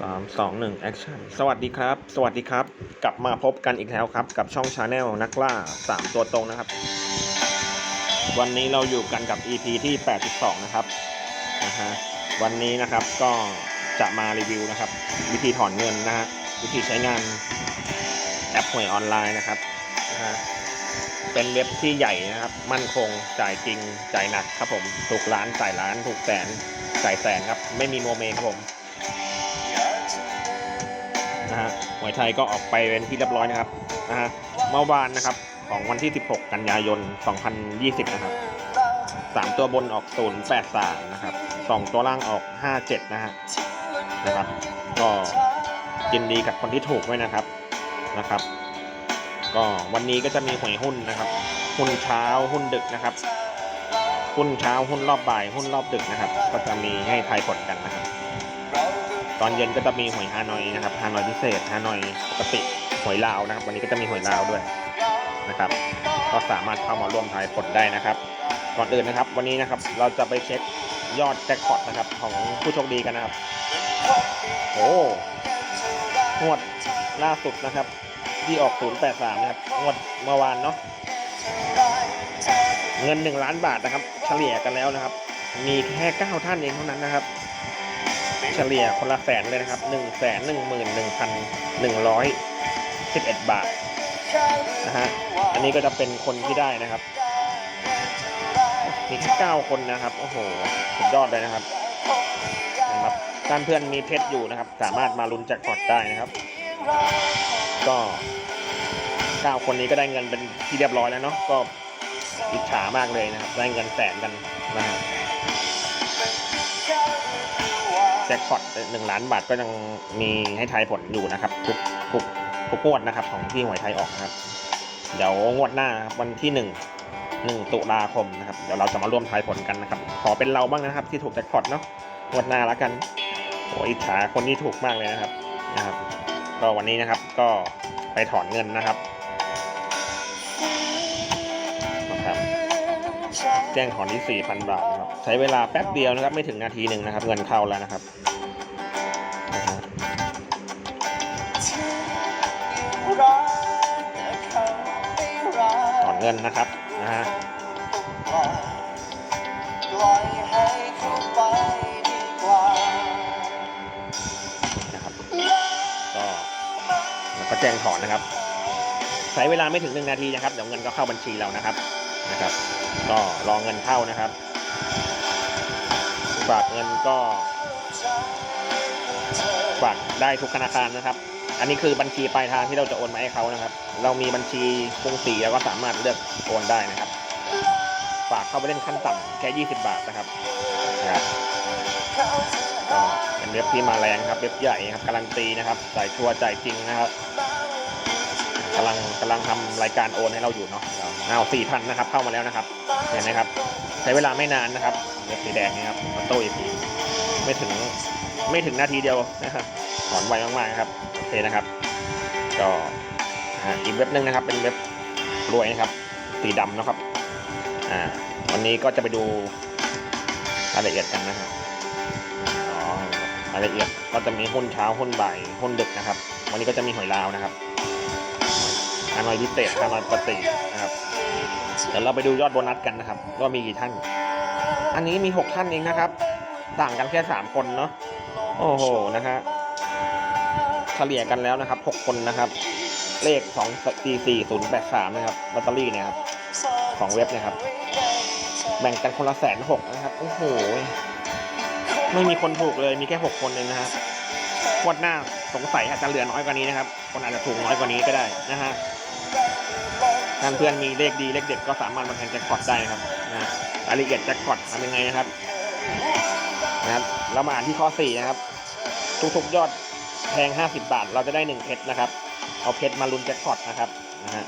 สามสองหนึ่งแอคชั่นสวัสดีครับ สวัสดีครับ กลับมาพบกันอีกแล้วครับ กับช่องชาแนลนักล่าสามตัวตรงนะครับ วันนี้เราอยู่กันกับ EP ที่82นะครับนะฮะวันนี้นะครับก็จะมารีวิวนะครับ วิธีถอนเงินนะฮะวิธีใช้งานแอปหวยออนไลน์นะครับนะฮะเป็นเว็บที่ใหญ่นะครับ มั่นคงจ่ายจริงจ่ายหนักครับผมถูกล้านจ่ายล้านถูกแสนจ่ายแสนครับ ไม่มีโมเมครับผม นะฮะหวยไทยก็ออกไปเป็นที่เรียบร้อยนะครับนะฮะเมื่อวานนะครับของวันที่ 16 กันยายน 2020 นะครับสามตัวบนออก 083 นะครับสองตัวล่างออก 57 นะฮะนะครับ ก็ยินดีกับคนที่ถูกไว้นะครับนะครับ ก็วันนี้ก็จะมีหวยหุ้นนะครับ หุ้นเช้าหุ้นดึกนะครับ หุ้นเช้าหุ้นรอบบ่ายหุ้นรอบดึกนะครับ ก็จะมีให้ทายผลกันนะครับ ตอนเย็นก็จะมีหวยฮานอยนะครับฮานอยพิเศษฮานอยปกติหวยลาวนะครับ วันนี้ก็จะมีหวยลาวด้วยนะครับ ก็สามารถเข้ามาร่วมทายผลได้นะครับ ก่อนอื่นนะครับ วันนี้นะครับเราจะไปเช็คยอดแจ็คพอตนะครับของผู้โชคดีกันนะครับโอ้งวดล่าสุดนะครับ ที่ออก 083 นะครับงวดเมื่อวานเนาะเงิน 1 ล้านบาทนะครับ เฉลี่ยกันแล้วนะครับ มีแค่ 9 ท่านเองเท่านั้นนะครับ เฉลี่ยคนละแสนเลยนะครับหนึ่งแสนหนึ่งหมื่นหนึ่งพันหนึ่งร้อยสิบเอ็ดบาทนะฮะอันนี้ก็จะเป็นคนที่ได้นะครับมีแค่เก้าคนนะครับโอ้โหสุดยอดเลยนะครับนะครับท่านเพื่อนมีเพชรอยู่นะครับ สามารถมาลุ้นแจ็คพอตได้นะครับ ก็เก้าคนนี้ก็ได้เงินเป็นที่เรียบร้อยแล้วเนาะก็อิจฉามากเลยนะครับ ได้เงินแสนกันนะฮะ แจ็คพอตหนึ่งล้านบาทก็ยังมีให้ทายผลอยู่นะครับ ทุกทุกทุกงวดนะครับ ของที่หวยไทยออกนะครับ เดี๋ยวงวดหน้าครับวันที่หนึ่งหนึ่งตุลาคมนะครับเดี๋ยวเราจะมาร่วมทายผลกันนะครับ ขอเป็นเราบ้างนะครับ ที่ถูกแจ็คพอตเนาะงวดหน้าแล้วกันโอ้ยอิจฉาคนที่ถูกมากเลยนะครับนะครับก็วันนี้นะครับก็ไปถอนเงินนะครับนะครับ แจ้งถอนที่4,000 บาทนะครับ ใช้เวลาแป๊บเดียวนะครับ ไม่ถึงนาทีหนึ่งนะครับ เงินเข้าแล้วนะครับถอนเงินนะครับนะฮะนะครับก็แล้วก็แจ้งถอนนะครับ ใช้เวลาไม่ถึงหนึ่งนาทีนะครับเดี๋ยวเงินก็เข้าบัญชีเรานะครับนะครับ ก็รอเงินเข้านะครับ ฝากเงินก็ฝากได้ทุกธนาคารนะครับ อันนี้คือบัญชีปลายทางที่เราจะโอนมาให้เขานะครับ เรามีบัญชีกรุงศรีแล้วก็สามารถเลือกโอนได้นะครับ ฝากเข้าไปเล่นขั้นต่ำแค่20 บาทนะครับนะครับเป็นเว็บที่มาแรงครับ เว็บใหญ่ครับการันตีนะครับจ่ายชัวร์จ่ายจริงนะครับ กำลังกำลังทำรายการโอนให้เราอยู่เนาะเอาสี่พันนะครับเข้ามาแล้วนะครับ เห็นไหมครับ ใช้เวลาไม่นานนะครับเว็บสีแดงนี่ครับมาโต้อีกทีไม่ถึงไม่ถึงนาทีเดียวนะครับถอนไวมากๆครับโอเคนะครับ ก็อีกเว็บหนึงนะครับ เป็นเว็บรวยนะครับ สีดำนะครับอ่าวันนี้ก็จะไปดูรายละเอียดกันนะครับรายละเอียดก็จะมีหุ้นเช้าหุ้นบ่ายหุ้นดึกนะครับ วันนี้ก็จะมีหอยลาวนะครับ ฮานอยพิเศษฮานอยปกตินะครับเดี๋ยวเราไปดูยอดโบนัสกันนะครับว่ามีกี่ท่าน อันนี้มีหกท่านเองนะครับ ต่างกันแค่สามคนเนาะโอ้โหนะฮะเฉลี่ยกันแล้วนะครับหกคนนะครับ เลขสองสี่สี่ศูนย์แปดสามนะครับลอตเตอรี่เนี่ยครับของเว็บนะครับ แบ่งกันคนละแสนหกนะครับโอ้โหไม่มีคนถูกเลยมีแค่หกคนเองนะฮะงวดหน้าสงสัยอาจจะเหลือน้อยกว่านี้นะครับ คนอาจจะถูกน้อยกว่านี้ก็ได้นะฮะ ท่านเพื่อนมีเลขดีเลขเด็ดก็สามารถมาแทนแจ็คพอตได้นะครับนะรายละเอียดแจ็คพอตทำยังไงนะครับนะครับเรามาอ่านที่ข้อ4นะครับทุกๆยอดแทง50 บาท เราจะได้ 1 เพชรนะครับ เอาเพชรมาลุ้นแจ็คพอตนะครับนะฮะ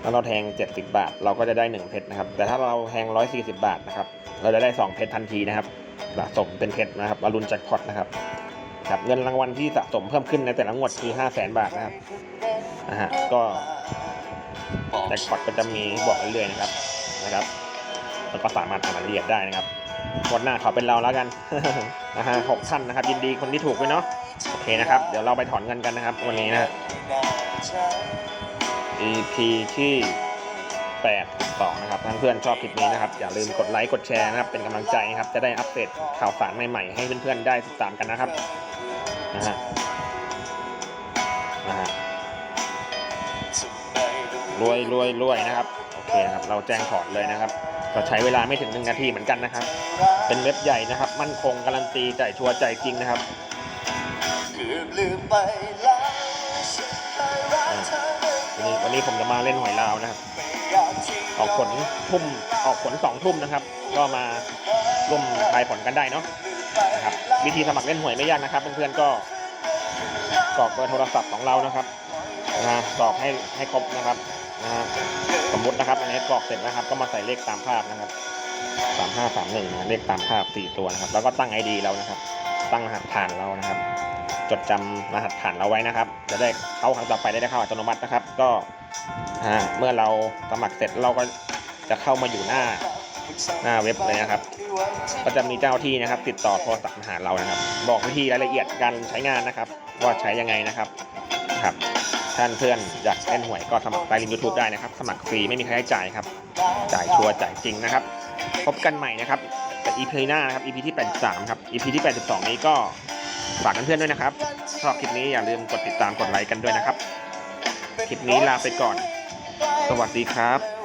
แล้วเราแทง 70 บาท เราก็จะได้ 1 เพชรนะครับ แต่ถ้าเราแทง 140 บาทนะครับ เราจะได้ 2 เพชรทันทีนะครับสะสมเป็นเพชรนะครับมาลุ้นแจ็คพอตนะครับครับเงินรางวัลที่สะสมเพิ่มขึ้นในแต่ละงวดคือ 5 0 0 0 0 0 บาทนะครับนะฮะก็ แจ็คพอตก็จะมีบอกเรื่อยๆนะครับนะครับแล้วก็สามารถอ่านรายละเอียดได้นะครับวันหน้าขอเป็นเราแล้วกันนะฮะหกท่านนะครับ ยินดีคนที่ถูกด้วยเนาะโอเคนะครับ เดี๋ยวเราไปถอนเงินกันนะครับ วันนี้นะ EP ที่8 2นะครับถ้าเพื่อนชอบคลิปนี้นะครับ อย่าลืมกดไลค์กดแชร์นะครับ เป็นกำลังใจนะครับ จะได้อัปเดตข่าวสารใหม่ๆให้เพื่อนๆได้ติดตามกันนะครับนะฮะนะฮะ รวยรวยรวยนะครับโอเคนะครับเราแจ้งถอนเลยนะครับ ก็ใช้เวลาไม่ถึงหนึ่งนาทีเหมือนกันนะครับ เป็นเว็บใหญ่นะครับ มั่นคงการันตีจ่ายชัวร์ใจายจริงนะครับเกือบลืมไปแล้วฉันเคยรักเธอเหมือนวันนี้วันนี้ผมจะมาเล่นหวยลาวนะครับไม่อยากทิ้งออกผลทุ่มออกผลสองทุ่มนะครับ ก็มาร่วมทายผลกันได้เนาะนะครับ วิธีสมัครเล่นหวยไม่ยากนะครับ เพื่อนๆก็กรอกเบอร์โทรศัพท์ของเรานะครับ นะฮะกรอกให้ให้ครบนะครับนะฮะสมมตินะครับอันนี้กรอกเสร็จนะครับ ก็มาใส่เลขตามภาพนะครับสามห้าสามหนึ่งเลขตามภาพสี่ตัวนะครับ แล้วก็ตั้ง ID เรานะครับ ตั้งรหัสผ่านเรานะครับ จดจำรหัสผ่านเราไว้นะครับ จะได้เข้าครั้งต่อไปได้เข้าอัตโนมัตินะครับ ก็อ่าเมื่อเราสมัครเสร็จเราก็จะเข้ามาอยู่หน้าหน้าเว็บเลยนะครับ ก็จะมีเจ้าที่นะครับ ติดต่อโทรศัพท์มาหาเรานะครับ บอกวิธีรายละเอียดการใช้งานนะครับ ว่าใช้ยังไงนะครับครับ ท่านเพื่อนอยากเล่นหวยก็สมัครใต้ลิงก์ยูทูบได้นะครับ สมัครฟรีไม่มีค่าใช้จ่ายครับ จ่ายชัวร์จ่ายจริงนะครับ พบกันใหม่นะครับแต่ EP หน้านะครับ EP ที่ 83 ครับ EP ที่ 82 นี้ก็ฝากเพื่อนๆด้วยนะครับชอบคลิปนี้อย่าลืมกดติดตามกดไลค์กันด้วยนะครับ คลิปนี้ลาไปก่อน สวัสดีครับ